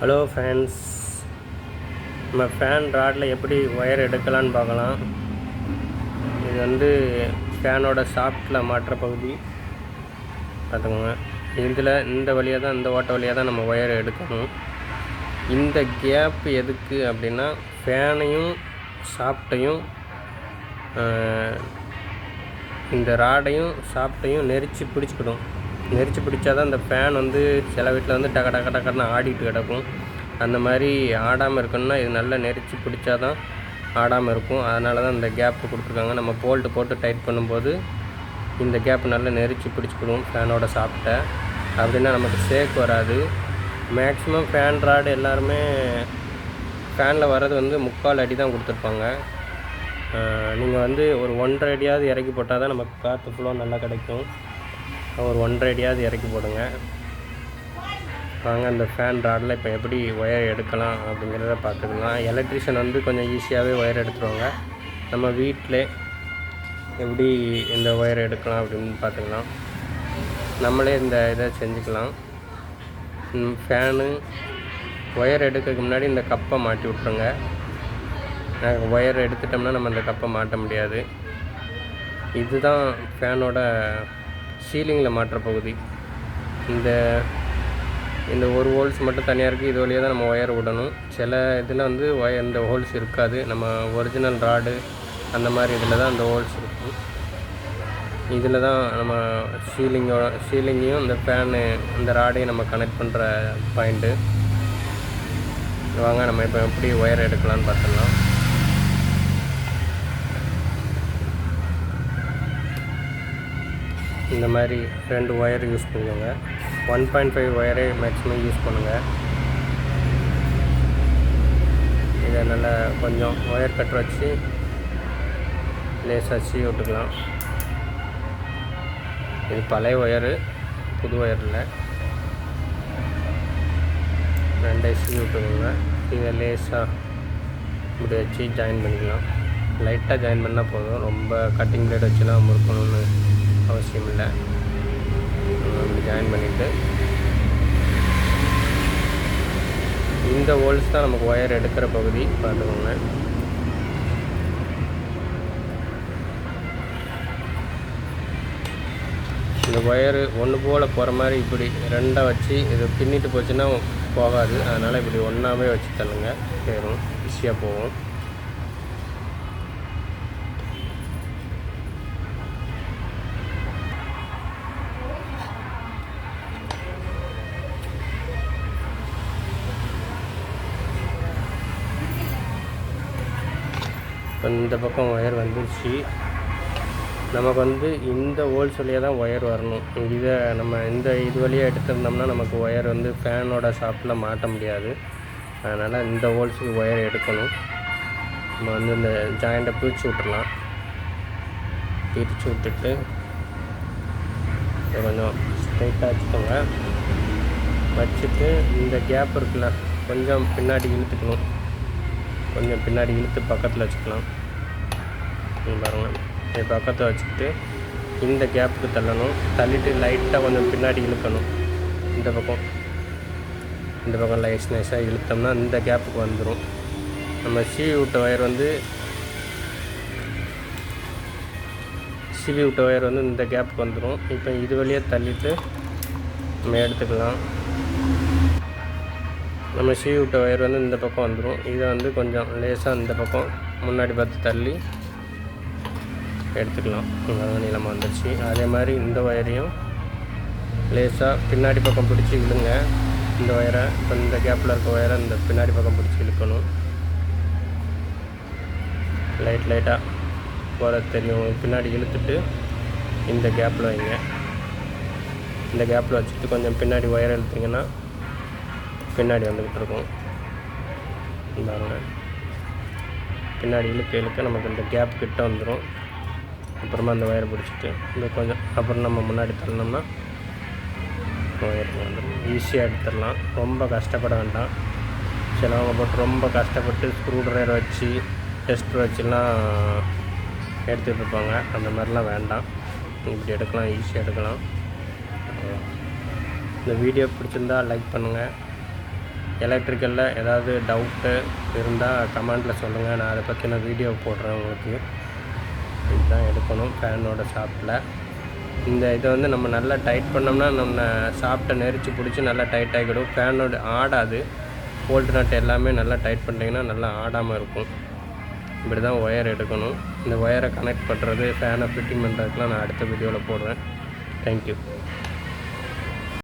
Hello fans நம்ம fan ராடில் எப்படி ஒயர் எடுக்கலான்னு பார்க்கலாம். இது வந்து ஃபேனோட சாஃப்டில் மாற்ற பகுதி. பார்த்துக்கோங்க. இதில் இந்த வழியாக தான் இந்த ஓட்ட வழியாக தான் நம்ம ஒயர் எடுக்கணும். இந்த கேப் எதுக்கு அப்படின்னா ஃபேனையும் சாஃப்டையும் இந்த ராடையும் சாஃப்டையும் நெரிச்சு பிடிச்சிக்கிடும். நெரிச்சு பிடிச்சா தான் அந்த ஃபேன் வந்து சில வீட்டில் வந்து டக டக டக்குன்னு ஆடிட்டு கிடக்கும். அந்த மாதிரி ஆடாமல் இருக்கணும்னா இது நல்லா நெரிச்சு பிடிச்சா தான் ஆடாமல் இருக்கும். அதனால தான் இந்த கேப்பு கொடுத்துருக்காங்க. நம்ம போல்ட்டு போட்டு டைட் பண்ணும்போது இந்த கேப் நல்லா நெரிச்சு பிடிச்சிக்கிடும் ஃபேனோட சாப்பிட்ட. அப்படின்னா நமக்கு சேக் வராது. மேக்ஸிமம் ஃபேன் ராடு எல்லாருமே ஃபேனில் வர்றது வந்து முக்கால் அடி தான் கொடுத்துருப்பாங்க நீங்கள் வந்து ஒரு ஒன்றரை அடியாவது இறக்கி போட்டால் தான் நமக்கு காற்று ஃபுல்லாக நல்லா கிடைக்கும். ஒரு ஒன்றரை அடியாவது இறக்கி போடுங்க. வாங்க அந்த ஃபேன் ராடில் இப்போ எப்படி ஒயர் எடுக்கலாம் அப்படிங்கிறத பார்த்துக்கலாம். எலக்ட்ரிஷியன் வந்து கொஞ்சம் ஈஸியாகவே ஒயர் எடுத்துருவாங்க. நம்ம வீட்டிலே எப்படி இந்த ஒயர் எடுக்கலாம் அப்படின்னு பார்த்துக்கலாம். நம்மளே இந்த இதை செஞ்சுக்கலாம். ஃபேனு ஒயர் எடுக்கிறதுக்கு முன்னாடி இந்த கப்பை மாட்டி விட்ருங்க நாங்கள் ஒயர் எடுத்துட்டோம்னா நம்ம அந்த கப்பை மாட்ட முடியாது. இதுதான் ஃபேனோட சீலிங்கில் மாற்ற பகுதி. இந்த இந்த ஒரு ஹோல்ஸ் மட்டும் தனியாக இருக்குது இது வழியாக தான் நம்ம ஒயர் விடணும். சில இதில் வந்து ஒயர் இந்த ஹோல்ஸ் இருக்காது. நம்ம ஒரிஜினல் ராடு அந்த மாதிரி இதில் தான் அந்த ஹோல்ஸ் இருக்கும். இதில் தான் நம்ம சீலிங்கோட சீலிங்கையும் இந்த ஃபேனு இந்த ராடையும் நம்ம கனெக்ட் பண்ணுற பாயிண்ட்டு. வாங்க நம்ம இப்போ எப்படி ஒயர் எடுக்கலாம்னு பார்த்துடலாம். இந்த மாதிரி ரெண்டு ஒயர் யூஸ் பண்ணிக்கோங்க ஒன் பாயிண்ட் ஃபைவ் ஒயரே மேக்ஸிமம் யூஸ் பண்ணுங்கள் இதை நல்லா கொஞ்சம் ஒயர் கட்டர் வச்சு லேசாக சீ விட்டுக்கலாம். இது பழைய ஒயரு புது ஒயரில் ரெண்டே சீ விட்டுக்கோங்க. இதை லேசாக இப்படி வச்சு ஜாயின் பண்ணிக்கலாம். லைட்டாக ஜாயின் பண்ணால் போதும். ரொம்ப கட்டிங் பிளேட் வச்சுலாம் முறுக்கணும்னு அவசியம் இல்லை வந்து ஜாயின் பண்ணிவிட்டு இந்த ஹோல்ஸ் தான் நமக்கு ஒயர் எடுக்கிற பகுதி. பார்த்துக்கோங்க. இந்த ஒயரு ஒன்று போல் போகிற மாதிரி இப்படி ரெண்டாக வச்சு இது பின்னிட்டு போச்சுன்னா போகாது. அதனால் இப்படி ஒன்றாவே வச்சு தள்ளுங்க. சேரும். ஈஸியாக போகும். இப்போ இந்த பக்கம் ஒயர் வந்துருச்சு. நமக்கு வந்து இந்த ஹோல்ஸ் வழியாக தான் ஒயர் வரணும். இதை நம்ம இந்த இது வழியாக எடுத்திருந்தோம்னா நமக்கு ஒயர் வந்து ஃபேனோட ஷாப்பில் மாட்ட முடியாது. அதனால் இந்த ஹோல்ஸுக்கு ஒயர் எடுக்கணும். நம்ம வந்து இந்த ஜாயிண்ட்டை பிரித்து விட்டுறலாம். பிரித்து விட்டுட்டு கொஞ்சம் ஸ்ட்ரைட்டாக வச்சுக்கோங்க. வச்சுட்டு இந்த கேப் இருக்குல்ல கொஞ்சம் பின்னாடி இழுத்துக்கணும். கொஞ்சம் பின்னாடி இழுத்து பக்கத்தில் வச்சுக்கலாம். பாருங்கள் இது பக்கத்தில் வச்சுக்கிட்டு இந்த கேப்புக்கு தள்ளணும். தள்ளிட்டு லைட்டாக கொஞ்சம் பின்னாடி இழுக்கணும். இந்த பக்கம். இந்த பக்கம் லைஸ் நைஸாக இழுத்தோம்னா இந்த கேப்புக்கு வந்துடும் நம்ம சீவி விட்ட ஒயர் வந்து சீவி விட்ட ஒயர் வந்து இந்த கேப்புக்கு வந்துடும் இப்போ இது வழியாக தள்ளிட்டு நம்ம எடுத்துக்கலாம். நம்ம சீவி விட்ட ஒயர் வந்து இந்த பக்கம் வந்துடும் இதை வந்து கொஞ்சம் லேசாக இந்த பக்கம் முன்னாடி பார்த்து தள்ளி எடுத்துக்கலாம். அதான் நீளமாக வந்துடுச்சு அதே மாதிரி இந்த ஒயரையும் லேசாக பின்னாடி பக்கம் பிடிச்சி இழுங்க. இந்த ஒயரை இப்போ இந்த கேப்பில் இருக்க ஒயரை இந்த பின்னாடி பக்கம் பிடிச்சி இழுக்கணும். லைட் லைட்டாக போகிற தெரியும். பின்னாடி இழுத்துட்டு இந்த கேப்பில் வைங்க. இந்த கேப்பில் வச்சுட்டு கொஞ்சம் பின்னாடி ஒயரை இழுத்திங்கன்னா பின்னாடி வந்துக்கிட்டு இருக்கும் பாருங்க பின்னாடி இழுக்க இழுக்க நமக்கு இந்த கேப் கிட்ட வந்துடும் அப்புறமா அந்த ஒயரை பிடிச்சிட்டு இந்த கொஞ்சம் அப்புறம் நம்ம முன்னாடி தள்ளோம்னா ஒயர் வந்துடும் ஈஸியாக எடுத்துடலாம். ரொம்ப கஷ்டப்பட வேண்டாம். சிலவங்க போட்டு ரொம்ப கஷ்டப்பட்டு ஸ்க்ரூ ட்ரைவர் வச்சு டெஸ்ட் வச்சுலாம் எடுத்துகிட்டு இருப்பாங்க. அந்த மாதிரிலாம் வேண்டாம். இப்படி எடுக்கலாம் ஈஸியாக எடுக்கலாம். இந்த வீடியோ பிடிச்சிருந்தா லைக் பண்ணுங்கள் எலக்ட்ரிக்கலில் ஏதாவது டவுட்டு இருந்தால் கமெண்டில் சொல்லுங்கள் நான் அதை பற்றின வீடியோ போடுறேன் உங்களுக்கு. இதுதான் எடுக்கணும் ஃபேனோட ஷாப்பில் இந்த இதை வந்து நம்ம நல்லா டைட் பண்ணோம்னா நம்ம ஷாப்ட்டை நெரிச்சு பிடிச்சி நல்லா டைட் ஆகிடும். ஃபேனோட ஆடாது. போல்ட் நட் எல்லாமே நல்லா டைட் பண்ணிட்டீங்கன்னா நல்லா ஆடாமல் இருக்கும். இப்படி தான் ஒயர் எடுக்கணும். இந்த ஒயரை கனெக்ட் பண்ணுறது ஃபேனை ஃபிட்டிங் பண்ணுறதுக்குலாம் நான் அடுத்த வீடியோவில் போடுறேன். தேங்க்யூ